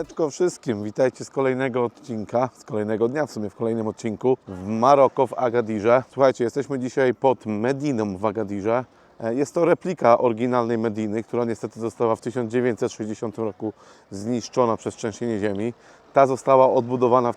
Siemaneczko wszystkim, witajcie z kolejnego odcinka, z kolejnego dnia w sumie, w kolejnym odcinku w Maroko, w Agadirze. Słuchajcie, jesteśmy dzisiaj pod Mediną w Agadirze. E, Jest to replika oryginalnej Mediny, która niestety została w 1960 roku zniszczona przez trzęsienie ziemi. Ta została odbudowana w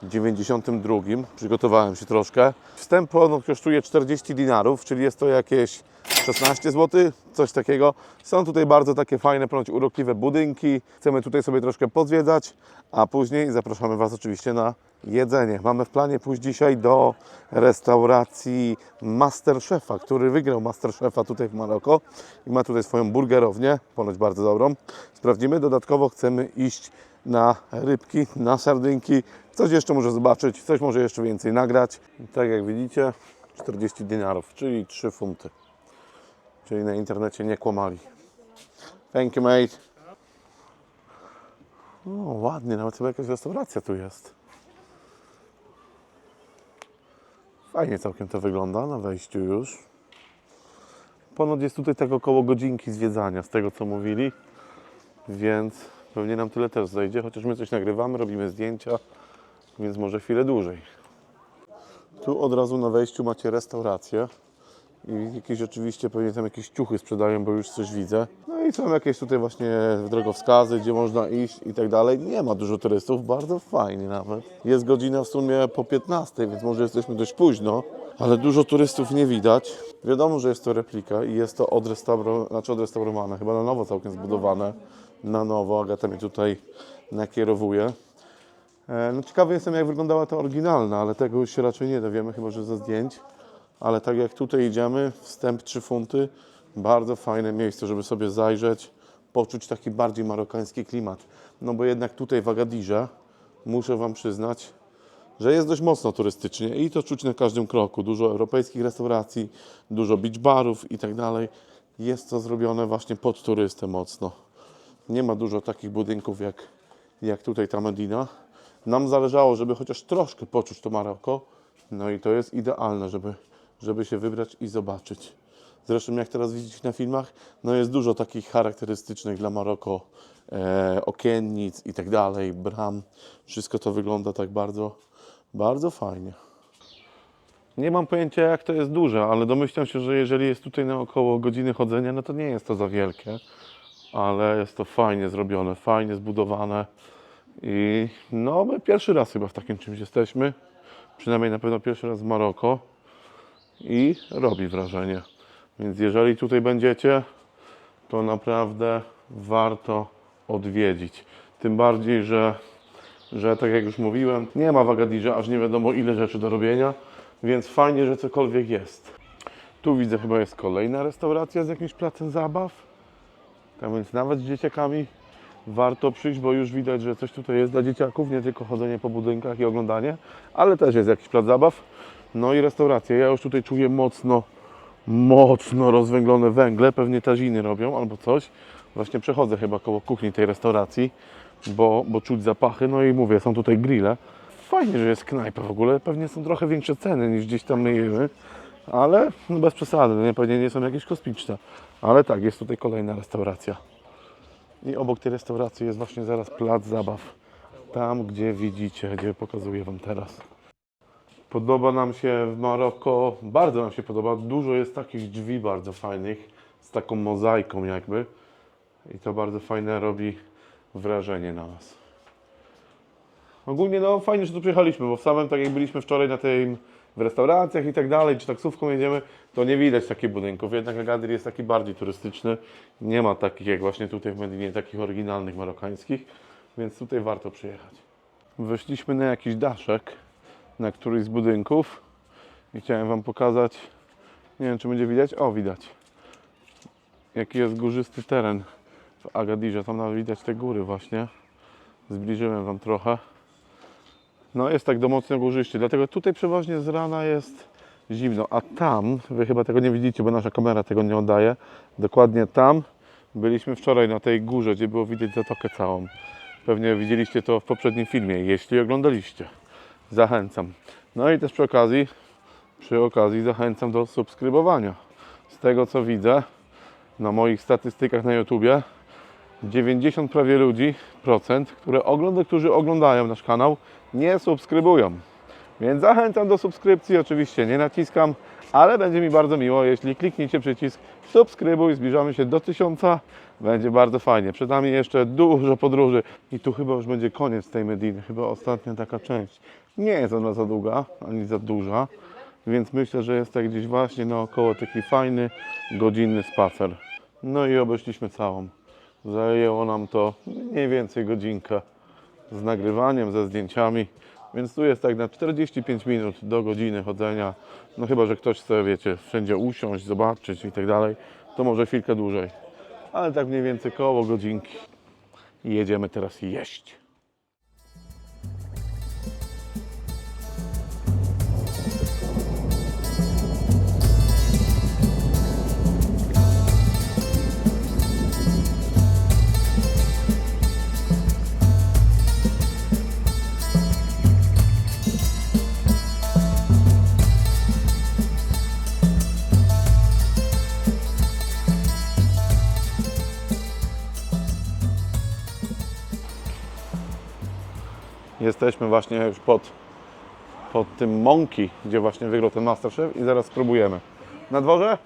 1992. Przygotowałem się troszkę. Wstęp ponoć kosztuje 40 dinarów, czyli jest to jakieś 16 zł, coś takiego. Są tutaj bardzo takie fajne, ponoć urokliwe budynki. Chcemy tutaj sobie troszkę pozwiedzać, a później zapraszamy Was oczywiście na jedzenie. Mamy w planie pójść dzisiaj do restauracji Masterchefa, który wygrał Masterchefa tutaj w Maroko i ma tutaj swoją burgerownię, ponoć bardzo dobrą. Sprawdzimy. Dodatkowo chcemy iść na rybki, na sardynki. Coś jeszcze może zobaczyć, coś może jeszcze więcej nagrać. Tak jak widzicie, 40 dinarów, czyli 3 funty. Czyli na internecie nie kłamali. Thank you, mate. O, ładnie, nawet chyba jakaś restauracja tu jest. Fajnie całkiem to wygląda na wejściu już. Ponoć jest tutaj tak około godzinki zwiedzania, z tego co mówili. Więc pewnie nam tyle też zejdzie, chociaż my coś nagrywamy, robimy zdjęcia, więc może chwilę dłużej. Tu od razu na wejściu macie restaurację. I jakieś oczywiście pewnie tam jakieś ciuchy sprzedają, bo już coś widzę. No i są jakieś tutaj właśnie drogowskazy, gdzie można iść i tak dalej. Nie ma dużo turystów, bardzo fajnie nawet. Jest godzina w sumie po 15, więc może jesteśmy dość późno, ale dużo turystów nie widać. Wiadomo, że jest to replika i jest to odrestauro... znaczy odrestaurowane, chyba na nowo całkiem zbudowane. Na nowo, Agata mnie tutaj nakierowuje. E, No ciekawy jestem, jak wyglądała ta oryginalna, ale tego już się raczej nie dowiemy, chyba że ze zdjęć. Ale tak jak tutaj idziemy, wstęp 3 funty, bardzo fajne miejsce, żeby sobie zajrzeć, poczuć taki bardziej marokański klimat. No bo jednak tutaj w Agadirze, muszę Wam przyznać, że jest dość mocno turystycznie i to czuć na każdym kroku. Dużo europejskich restauracji, dużo beach barów i tak dalej. Jest to zrobione właśnie pod turystę mocno. Nie ma dużo takich budynków jak, jak tutaj ta Medina. Nam zależało, żeby chociaż troszkę poczuć to Maroko. No i to jest idealne, żeby, żeby się wybrać i zobaczyć. Zresztą jak teraz widzicie na filmach, no jest dużo takich charakterystycznych dla Maroko e, okiennic i tak dalej, bram. Wszystko to wygląda tak bardzo, bardzo fajnie. Nie mam pojęcia jak to jest duże, ale domyślam się, że jeżeli jest tutaj na około godziny chodzenia, no to nie jest to za wielkie, ale jest to fajnie zrobione, fajnie zbudowane i no my pierwszy raz chyba w takim czymś jesteśmy, przynajmniej na pewno pierwszy raz w Maroko i robi wrażenie. Więc jeżeli tutaj będziecie, to naprawdę warto odwiedzić. Tym bardziej, że, że tak jak już mówiłem, nie ma w Agadirze aż nie wiadomo ile rzeczy do robienia, więc fajnie, że cokolwiek jest. Tu widzę chyba jest kolejna restauracja z jakimś placem zabaw. Tak więc nawet z dzieciakami warto przyjść, bo już widać, że coś tutaj jest dla dzieciaków, nie tylko chodzenie po budynkach i oglądanie, ale też jest jakiś plac zabaw. No i restauracja. Ja już tutaj czuję mocno, mocno rozwęglone węgle, pewnie taziny robią albo coś. Właśnie przechodzę chyba koło kuchni tej restauracji, bo, bo czuć zapachy. No i mówię, są tutaj grille. Fajnie, że jest knajpa w ogóle. Pewnie są trochę większe ceny niż gdzieś tam my jemy, ale no bez przesady, nie, pewnie nie są jakieś kosmiczne. Ale tak, jest tutaj kolejna restauracja. I obok tej restauracji jest właśnie zaraz plac zabaw. Tam, gdzie widzicie, gdzie pokazuję Wam teraz. Podoba nam się w Maroko, bardzo nam się podoba. Dużo jest takich drzwi bardzo fajnych, z taką mozaiką jakby. I to bardzo fajne robi wrażenie na nas. Ogólnie no fajnie, że tu przyjechaliśmy, bo w samym tak jak byliśmy wczoraj na tym w restauracjach i tak dalej, czy taksówką jedziemy, to nie widać takich budynków. Jednak Agadir jest taki bardziej turystyczny. Nie ma takich jak właśnie tutaj w Medinie, takich oryginalnych marokańskich, więc tutaj warto przyjechać. Wyszliśmy na jakiś daszek na któryś z budynków i chciałem Wam pokazać, nie wiem czy będzie widać, o widać, jaki jest górzysty teren w Agadirze, tam nawet widać te góry właśnie, zbliżyłem Wam trochę. No jest tak do mocno górzyście, dlatego tutaj przeważnie z rana jest zimno, a tam, Wy chyba tego nie widzicie, bo nasza kamera tego nie oddaje, dokładnie tam byliśmy wczoraj na tej górze, gdzie było widać zatokę całą. Pewnie widzieliście to w poprzednim filmie, jeśli oglądaliście. Zachęcam. No i też przy okazji, przy okazji zachęcam do subskrybowania. Z tego co widzę na moich statystykach na YouTubie, 90 prawie ludzi, procent, które ogląda, którzy oglądają nasz kanał, nie subskrybują. Więc zachęcam do subskrypcji, oczywiście nie naciskam, ale będzie mi bardzo miło, jeśli klikniecie przycisk subskrybuj, zbliżamy się do 1000, będzie bardzo fajnie. Przed nami jeszcze dużo podróży i tu chyba już będzie koniec tej Mediny, chyba ostatnia taka część. Nie jest ona za długa, ani za duża, więc myślę, że jest tak gdzieś właśnie naokoło taki fajny, godzinny spacer. No i obeszliśmy całą. Zajęło nam to mniej więcej godzinkę z nagrywaniem, ze zdjęciami, więc tu jest tak na 45 minut do godziny chodzenia. No chyba, że ktoś chce, wiecie, wszędzie usiąść, zobaczyć i tak dalej, to może chwilkę dłużej. Ale tak mniej więcej koło godzinki. I jedziemy teraz jeść. Jesteśmy właśnie już pod, pod tym Monkey, gdzie właśnie wygrał ten Masterchef i zaraz spróbujemy. Na dworze?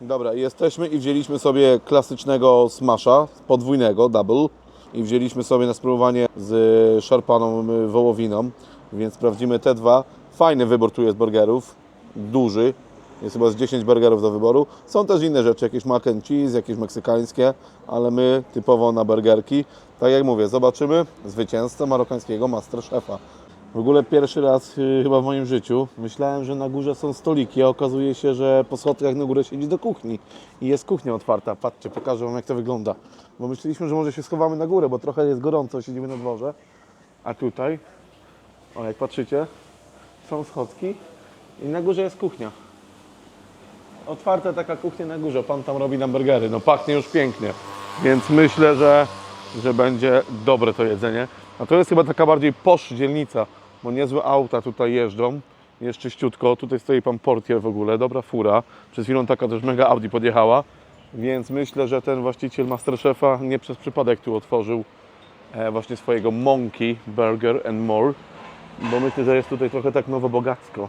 Dobra, jesteśmy i wzięliśmy sobie klasycznego smasha, podwójnego, double i wzięliśmy sobie na spróbowanie z szarpaną y, wołowiną, więc sprawdzimy te dwa. Fajny wybór tu jest burgerów, duży, jest chyba z 10 burgerów do wyboru. Są też inne rzeczy, jakieś mac and cheese, jakieś meksykańskie, ale my typowo na burgerki. Tak jak mówię, zobaczymy zwycięzcę marokańskiego Masterchefa. W ogóle pierwszy raz y, chyba w moim życiu myślałem, że na górze są stoliki, a okazuje się, że po schodkach na górę siedzi do kuchni i jest kuchnia otwarta. Patrzcie, pokażę Wam jak to wygląda. Bo myśleliśmy, że może się schowamy na górę, bo trochę jest gorąco, siedzimy na dworze. A tutaj, o jak patrzycie, są schodki i na górze jest kuchnia. Otwarta taka kuchnia na górze, Pan tam robi nam burgery. No pachnie już pięknie, więc myślę, że, że będzie dobre to jedzenie. A to jest chyba taka bardziej posz dzielnica, bo niezłe auta tutaj jeżdżą. Jest czyściutko, tutaj stoi pan portier w ogóle, dobra fura. Przed chwilą taka też mega Audi podjechała, więc myślę, że ten właściciel Masterchefa nie przez przypadek tu otworzył e, właśnie swojego Monkey Burger and More, bo myślę, że jest tutaj trochę tak nowobogacko.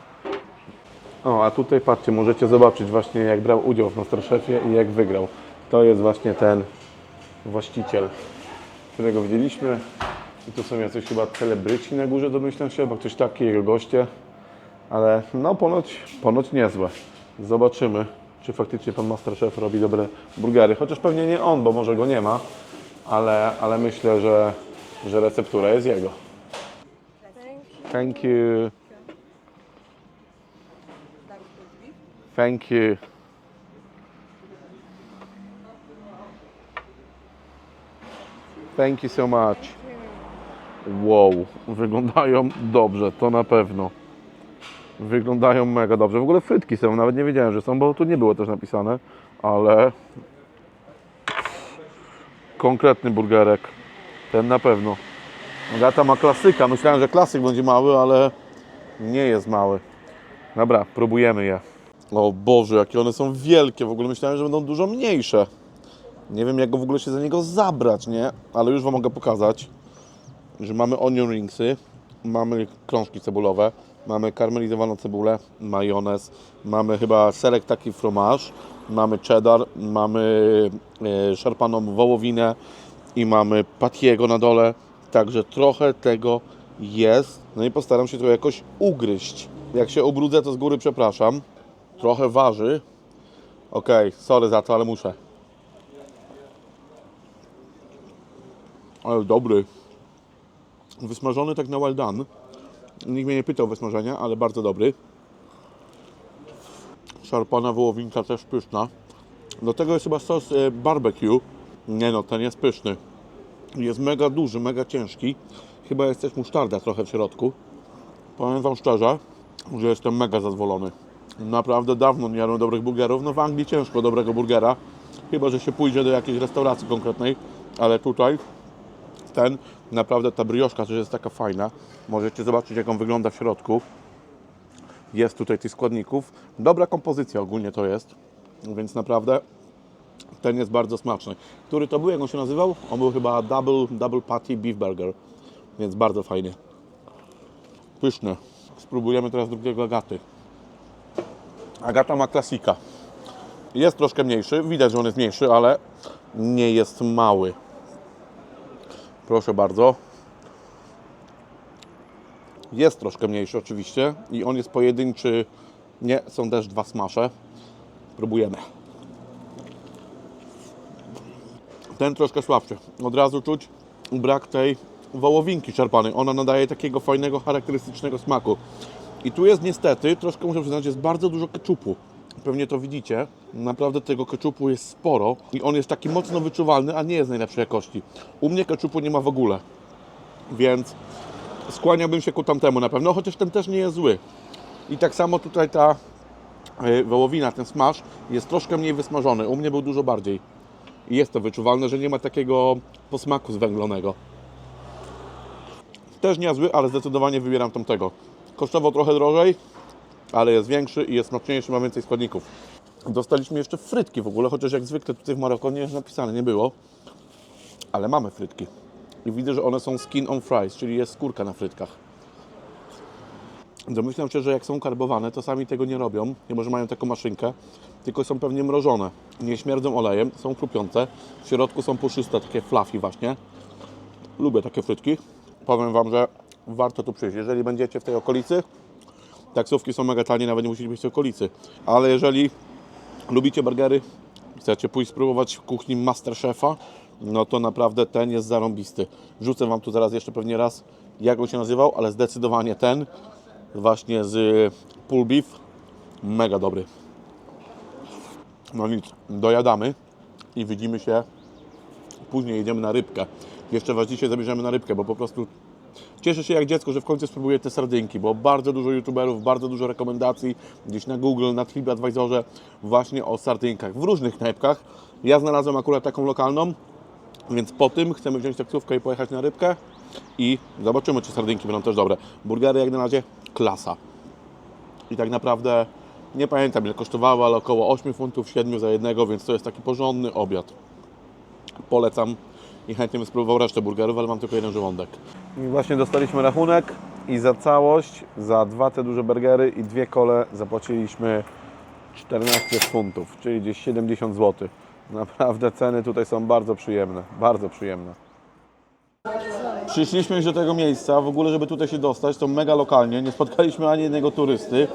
O, a tutaj patrzcie, możecie zobaczyć właśnie jak brał udział w Masterchefie i jak wygrał. To jest właśnie ten właściciel, którego widzieliśmy. I tu są jacyś chyba celebryci na górze, domyślam się, bo ktoś taki, jego goście. Ale no ponoć, ponoć niezłe. Zobaczymy, czy faktycznie pan Masterchef robi dobre burgery. Chociaż pewnie nie on, bo może go nie ma. Ale, ale myślę, że, że receptura jest jego. Thank you. Thank you. Thank you so much. Wow, wyglądają dobrze, to na pewno. Wyglądają mega dobrze. W ogóle frytki są, nawet nie wiedziałem, że są, bo tu nie było też napisane, ale konkretny burgerek. Ten na pewno. Gata ma klasyka. Myślałem, że klasyk będzie mały, ale nie jest mały. Dobra, próbujemy je. O Boże, jakie one są wielkie. W ogóle myślałem, że będą dużo mniejsze. Nie wiem, jak go w ogóle się za niego zabrać, nie? Ale już Wam mogę pokazać, że mamy onion ringsy, mamy krążki cebulowe, mamy karmelizowaną cebulę, majonez, mamy chyba serek taki fromage, mamy cheddar, mamy e, szarpaną wołowinę i mamy patiego na dole. Także trochę tego jest. No i postaram się to jakoś ugryźć. Jak się ubrudzę, to z góry przepraszam. Trochę waży. Okej, sorry za to, ale muszę. Ale dobry. Wysmażony tak na well done. Nikt mnie nie pytał wysmażenia, ale bardzo dobry. Szarpana wołowinka też pyszna. Do tego jest chyba sos e, barbecue. Nie no, ten jest pyszny. Jest mega duży, mega ciężki. Chyba jest też musztarda trochę w środku. Powiem Wam szczerze, że jestem mega zadowolony. Naprawdę dawno nie jadłem dobrych burgerów. No w Anglii ciężko dobrego burgera chyba że się pójdzie do jakiejś restauracji konkretnej, ale tutaj ten, naprawdę ta brioszka też jest taka fajna. Możecie zobaczyć jak on wygląda w środku. Jest tutaj tych składników. Dobra kompozycja ogólnie to jest, więc naprawdę ten jest bardzo smaczny. Który to był, jak on się nazywał? On był chyba Double, double Patty Beef Burger, więc bardzo fajny. Pyszny. Spróbujemy teraz drugiego Agaty. Agata ma klasika. Jest troszkę mniejszy, widać, że on jest mniejszy, ale nie jest mały. Proszę bardzo. Jest troszkę mniejszy oczywiście i on jest pojedynczy. Nie, są też dwa smasze. Próbujemy. Ten troszkę słabszy. Od razu czuć brak tej wołowinki czerpanej. Ona nadaje takiego fajnego, charakterystycznego smaku. I tu jest niestety, troszkę muszę przyznać, jest bardzo dużo keczupu. Pewnie to widzicie. Naprawdę tego keczupu jest sporo i on jest taki mocno wyczuwalny, a nie jest najlepszej jakości. U mnie keczupu nie ma w ogóle. Więc skłaniałbym się ku tamtemu na pewno, chociaż ten też nie jest zły. I tak samo tutaj ta y, wołowina, ten smaż jest troszkę mniej wysmażony. U mnie był dużo bardziej. I jest to wyczuwalne, że nie ma takiego posmaku zwęglonego. Też nie zły, ale zdecydowanie wybieram tamtego. Kosztował trochę drożej, ale jest większy i jest smaczniejszy, ma więcej składników. Dostaliśmy jeszcze frytki w ogóle, chociaż jak zwykle tutaj w Maroko nie jest napisane, nie było. Ale mamy frytki. I widzę, że one są skin on fries, czyli jest skórka na frytkach. Domyślam się, że jak są karbowane, to sami tego nie robią, mimo że mają taką maszynkę, tylko są pewnie mrożone. Nie śmierdzą olejem, są chrupiące. W środku są puszyste, takie fluffy właśnie. Lubię takie frytki. Powiem Wam, że warto tu przyjść. Jeżeli będziecie w tej okolicy, taksówki są mega tanie, nawet nie musicie być w okolicy. Ale jeżeli lubicie burgery, chcecie pójść spróbować w kuchni Masterchefa, no to naprawdę ten jest zarąbisty. Wrzucę Wam tu zaraz jeszcze pewnie raz, jak on się nazywał, ale zdecydowanie ten, właśnie z pull beef, mega dobry. No nic, dojadamy i widzimy się później jedziemy na rybkę. Jeszcze Was dzisiaj zabierzemy na rybkę, bo po prostu cieszę się jak dziecko, że w końcu spróbuję te sardynki, bo bardzo dużo youtuberów, bardzo dużo rekomendacji gdzieś na Google, na TripAdvisorze właśnie o sardynkach w różnych knajpkach. Ja znalazłem akurat taką lokalną, więc po tym chcemy wziąć taksówkę i pojechać na rybkę i zobaczymy, czy sardynki będą też dobre. Burgery jak na razie klasa. I tak naprawdę nie pamiętam ile kosztowało, ale około 8 funtów, 7 za jednego, więc to jest taki porządny obiad. Polecam i chętnie bym spróbował resztę burgerów, ale mam tylko jeden żołądek. I właśnie dostaliśmy rachunek i za całość, za dwa te duże burgery i dwie kole zapłaciliśmy 14 funtów, czyli gdzieś 70 zł. Naprawdę ceny tutaj są bardzo przyjemne, bardzo przyjemne. Przyszliśmy już do tego miejsca, w ogóle żeby tutaj się dostać, to mega lokalnie, nie spotkaliśmy ani jednego turysty,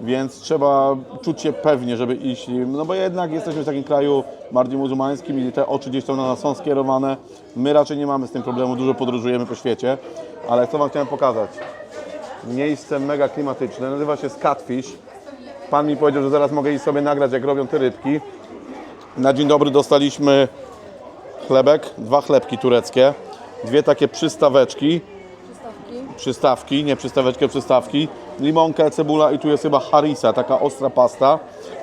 więc trzeba czuć się pewnie, żeby iść, no bo jednak jesteśmy w takim kraju bardziej muzułmańskim i te oczy gdzieś tam na nas są skierowane. My raczej nie mamy z tym problemu, dużo podróżujemy po świecie, ale co Wam chciałem pokazać? Miejsce mega klimatyczne, nazywa się Scatfish. Pan mi powiedział, że zaraz mogę iść sobie nagrać, jak robią te rybki. Na dzień dobry dostaliśmy chlebek, dwa chlebki tureckie, dwie takie przystaweczki, przystawki, nie przystaweczkę, przystawki, limonkę, cebula i tu jest chyba harissa, taka ostra pasta.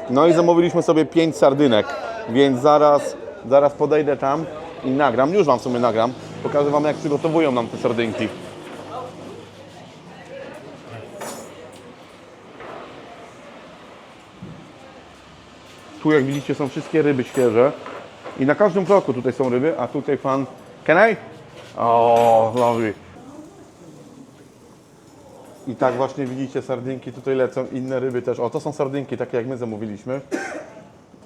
No i zamówiliśmy sobie pięć sardynek, więc zaraz, zaraz podejdę tam i nagram, już Wam w sumie nagram, pokażę Wam jak przygotowują nam te sardynki. Tu jak widzicie są wszystkie ryby świeże i na każdym kroku tutaj są ryby, a tutaj pan... Can I? O, lovely. I tak właśnie widzicie, sardynki tutaj lecą, inne ryby też. O, to są sardynki, takie jak my zamówiliśmy.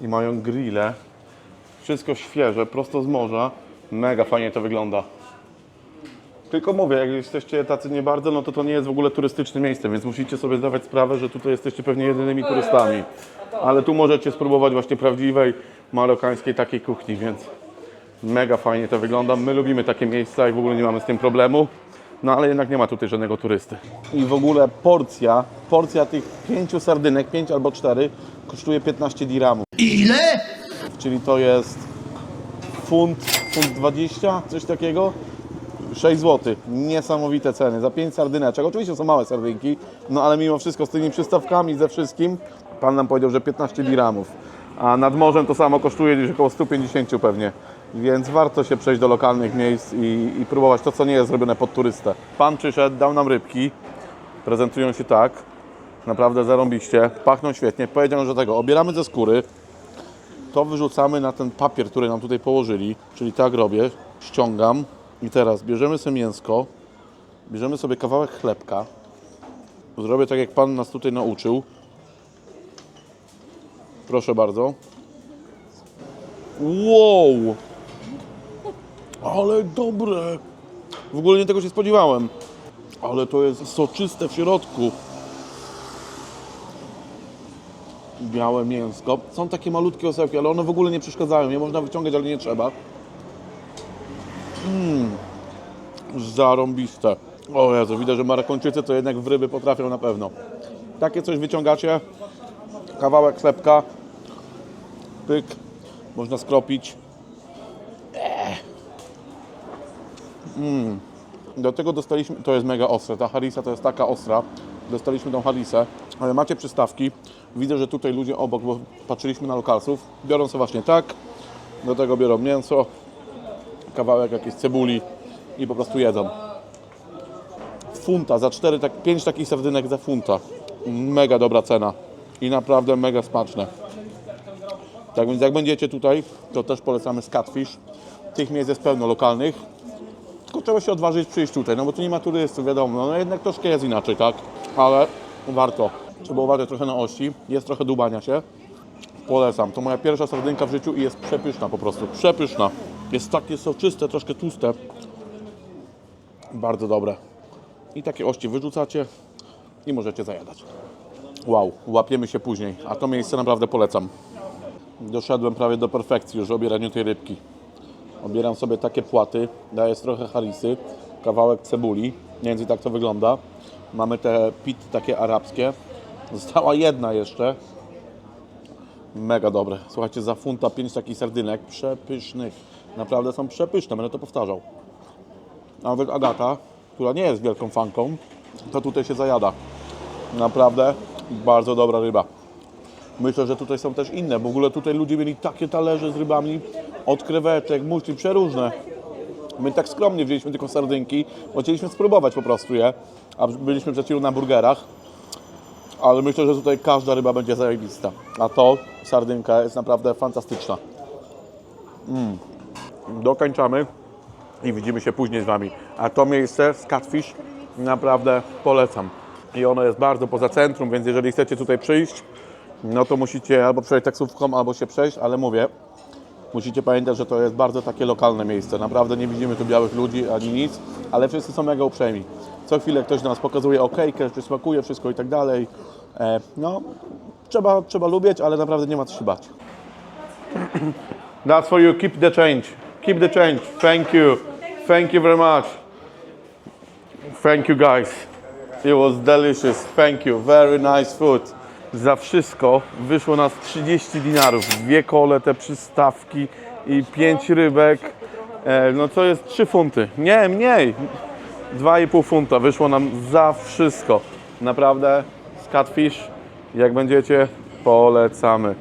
I mają grille. Wszystko świeże, prosto z morza. Mega fajnie to wygląda. Tylko mówię, jak jesteście tacy nie bardzo, no to to nie jest w ogóle turystyczne miejsce, więc musicie sobie zdawać sprawę, że tutaj jesteście pewnie jedynymi turystami. Ale tu możecie spróbować właśnie prawdziwej marokańskiej takiej kuchni, więc mega fajnie to wygląda. My lubimy takie miejsca i w ogóle nie mamy z tym problemu. No ale jednak nie ma tutaj żadnego turysty. I w ogóle porcja, porcja tych pięciu sardynek, pięć albo cztery, kosztuje 15 dirhamów. Ile? Czyli to jest funt, funt 20, coś takiego. 6 zł. Niesamowite ceny. Za 5 sardyneczek. Oczywiście są małe sardynki, no ale mimo wszystko z tymi przystawkami, ze wszystkim, pan nam powiedział, że 15 dirhamów. a nad morzem to samo kosztuje gdzieś około 150 pewnie. Więc warto się przejść do lokalnych miejsc i, i próbować to, co nie jest zrobione pod turystę. Pan przyszedł, dał nam rybki, prezentują się tak, naprawdę zarąbiście, pachną świetnie. Powiedział, że tego obieramy ze skóry, to wyrzucamy na ten papier, który nam tutaj położyli, czyli tak robię, ściągam i teraz bierzemy sobie mięsko, bierzemy sobie kawałek chlebka, zrobię tak, jak Pan nas tutaj nauczył. Proszę bardzo. Wow! Ale dobre! W ogóle nie tego się spodziewałem. Ale to jest soczyste w środku. Białe mięsko. Są takie malutkie osełki, ale one w ogóle nie przeszkadzają. Je można wyciągać, ale nie trzeba. Mmm. Zarąbiste. O Jezu, widać, że Marakończycy to jednak w ryby potrafią na pewno. Takie coś wyciągacie. Kawałek chlebka. Pyk. Można skropić. Mm. Do tego dostaliśmy, to jest mega ostre, ta harisa to jest taka ostra. Dostaliśmy tą harisę, ale macie przystawki. Widzę, że tutaj ludzie obok, bo patrzyliśmy na lokalsów, biorą sobie właśnie tak. Do tego biorą mięso, kawałek jakiejś cebuli i po prostu jedzą. Funta, za 4, tak, 5 takich sardynek za funta. Mega dobra cena i naprawdę mega smaczne. Tak więc jak będziecie tutaj, to też polecamy Scatfish. Tych miejsc jest pełno lokalnych. Trzeba się odważyć przyjść tutaj, no bo tu nie ma turystów, wiadomo. No jednak troszkę jest inaczej, tak? Ale warto. Trzeba uważać trochę na ości. Jest trochę dubania się. Polecam. To moja pierwsza sardynka w życiu i jest przepyszna po prostu. Przepyszna. Jest takie soczyste, troszkę tłuste. Bardzo dobre. I takie ości wyrzucacie i możecie zajadać. Wow, łapiemy się później. A to miejsce naprawdę polecam. Doszedłem prawie do perfekcji już w obieraniu tej rybki. Obieram sobie takie płaty, daję trochę harisy, kawałek cebuli, mniej więcej tak to wygląda. Mamy te pit takie arabskie. Została jedna jeszcze. Mega dobre. Słuchajcie, za funta 5 takich sardynek, przepysznych. Naprawdę są przepyszne, będę to powtarzał. Nawet Agata, która nie jest wielką fanką, to tutaj się zajada. Naprawdę bardzo dobra ryba. Myślę, że tutaj są też inne. W ogóle tutaj ludzie mieli takie talerze z rybami, od krewetek, muszli, przeróżne. My tak skromnie wzięliśmy tylko sardynki, bo chcieliśmy spróbować po prostu je, a byliśmy przed chwilą na burgerach. Ale myślę, że tutaj każda ryba będzie zajebista. A to, sardynka jest naprawdę fantastyczna. Mm. Dokończamy i widzimy się później z Wami. A to miejsce, Catfish, naprawdę polecam. I ono jest bardzo poza centrum, więc jeżeli chcecie tutaj przyjść, no to musicie albo przejść taksówką, albo się przejść, ale mówię, musicie pamiętać, że to jest bardzo takie lokalne miejsce. Naprawdę nie widzimy tu białych ludzi ani nic, ale wszyscy są mega uprzejmi. Co chwilę ktoś do nas pokazuje okejkę, czy smakuje wszystko i tak dalej. E, no, trzeba, trzeba lubić, ale naprawdę nie ma co się bać. That's for you. Keep the change. Keep the change. Thank you. Thank you very much. Thank you guys. It was delicious. Thank you. Very nice food. Za wszystko wyszło nas 30 dinarów. Dwie kole, te przystawki i pięć rybek. E, no to jest 3 funty. Nie, mniej. 2,5 funta wyszło nam za wszystko. Naprawdę, Scatfish, jak będziecie, polecamy.